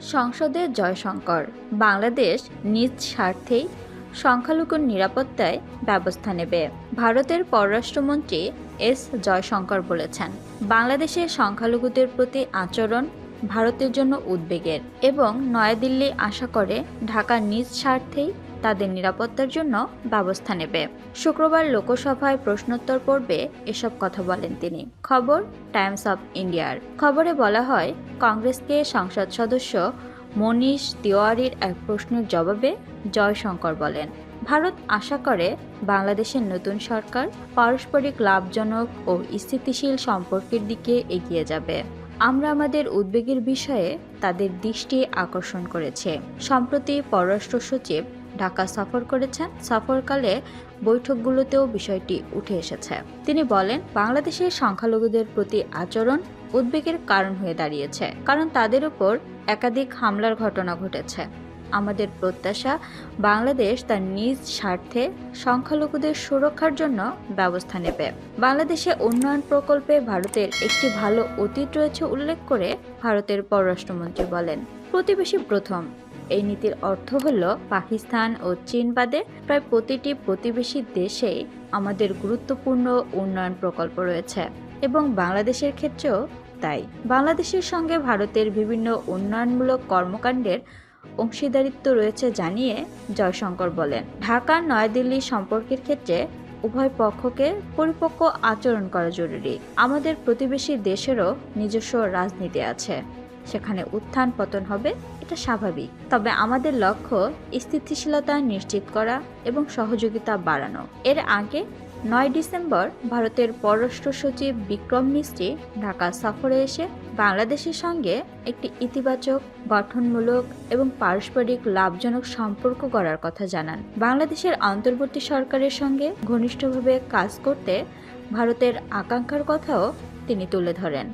সংসদে জয়শঙ্কর। বাংলাদেশ নিজ স্বার্থেই সংখ্যালঘুর নিরাপত্তায় ব্যবস্থা নেবে, ভারতের পররাষ্ট্রমন্ত্রী এস জয়শঙ্কর বলেছেন। বাংলাদেশের সংখ্যালঘুদের প্রতি আচরণ ভারতের জন্য উদ্বেগের এবং নয়াদিল্লি আশা করে ঢাকার নিজ স্বার্থেই তাদের নিরাপত্তার জন্য ব্যবস্থা নেবে। শুক্রবার লোকসভায় প্রশ্নোত্তর পর্বে এসব কথা বলেন তিনি। খবর, টাইমস অফ ইন্ডিয়ার। খবরে বলা হয়, কংগ্রেসকে সংসদ সদস্য মনীষ তিওয়ারির এক প্রশ্নের জবাবে জয়শঙ্কর বলেন, ভারত আশা করে বাংলাদেশের নতুন সরকার পারস্পরিক লাভজনক ও স্থিতিশীল সম্পর্কের দিকে এগিয়ে যাবে। আমরা আমাদের উদ্বেগের বিষয়ে তাদের দৃষ্টি আকর্ষণ করেছে। সম্প্রতি পররাষ্ট্র সচিব ঢাকা সফর করেছেন। সফরকালে বৈঠকগুলোতেও বিষয়টি উঠে এসেছে। তিনি বলেন, বাংলাদেশের সংখ্যালঘুদের প্রতি আচরণ উদ্বেগের কারণ হয়ে দাঁড়িয়েছে, কারণ তাদের উপর একাধিক হামলার ঘটনা ঘটেছে। আমাদের প্রত্যাশা, বাংলাদেশ তার নিজ স্বার্থে সংখ্যালঘুদের সুরক্ষার জন্য ব্যবস্থা নেবে। বাংলাদেশে উন্নয়ন প্রকল্পে ভারতের একটি ভালো অতীত রয়েছে উল্লেখ করে ভারতের পররাষ্ট্রমন্ত্রী বলেন। প্রতিবেশী প্রথম। এই নীতির অর্থ হল পাকিস্তান ও চীন বাদে প্রায় প্রতিটি প্রতিবেশী দেশেই আমাদের গুরুত্বপূর্ণ উন্নয়ন প্রকল্প রয়েছে এবং বাংলাদেশের ক্ষেত্রেও তাই। বাংলাদেশের সঙ্গে ভারতের বিভিন্ন উন্নয়নমূলক কর্মকাণ্ডের অংশীদারিত্ব রয়েছে জানিয়ে জয়শঙ্কর বলেন। ঢাকা, নয়াদিল্লি সম্পর্কের ক্ষেত্রে উভয় পক্ষকে পরিপক্ক আচরণ করা জরুরি। আমাদের প্রতিবেশী দেশেরও নিজস্ব রাজনীতি আছে। সেখানে উত্থান পতন হবে, এটা স্বাভাবিক। তবে আমাদের লক্ষ্য স্থিতিশীলতা নিশ্চিত করা এবং সহযোগিতা বাড়ানো। এর আগে নয় ডিসেম্বর ভারতের পররাষ্ট্র সচিব বিক্রম মিস্ত্রি ঢাকা সফরে এসে বাংলাদেশের সঙ্গে একটি ইতিবাচক, গঠনমূলক এবং পারস্পরিক লাভজনক সম্পর্ক গড়ার কথা জানান। বাংলাদেশের অন্তর্বর্তী সরকারের সঙ্গে ঘনিষ্ঠভাবে কাজ করতে ভারতের আকাঙ্ক্ষার কথাও তিনি তুলে ধরেন।